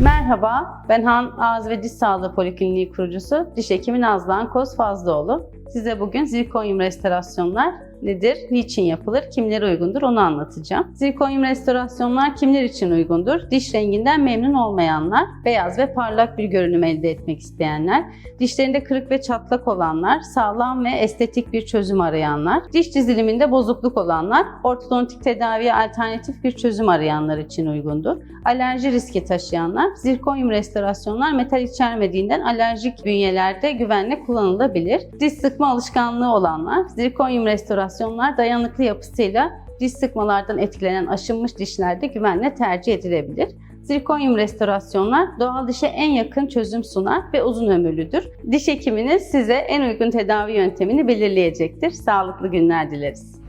Merhaba, ben Han Ağız ve Diş Sağlığı Polikliniği kurucusu Diş Hekimi Nazlıhan Koz Fazlıoğlu. Size bugün zirkonyum restorasyonlar nedir, niçin yapılır, kimlere uygundur onu anlatacağım. Zirkonyum restorasyonlar kimler için uygundur? Diş renginden memnun olmayanlar, beyaz ve parlak bir görünüm elde etmek isteyenler, dişlerinde kırık ve çatlak olanlar, sağlam ve estetik bir çözüm arayanlar, diş diziliminde bozukluk olanlar, ortodontik tedaviye alternatif bir çözüm arayanlar için uygundur. Alerji riski taşıyanlar, zirkonyum restorasyonlar metal içermediğinden alerjik bünyelerde güvenle kullanılabilir. Diş sıkma alışkanlığı olanlar, zirkonyum restorasyonlar dayanıklı yapısıyla diş sıkmalardan etkilenen aşınmış dişlerde güvenle tercih edilebilir. Zirkonyum restorasyonlar doğal dişe en yakın çözüm sunar ve uzun ömürlüdür. Diş hekiminiz size en uygun tedavi yöntemini belirleyecektir. Sağlıklı günler dileriz.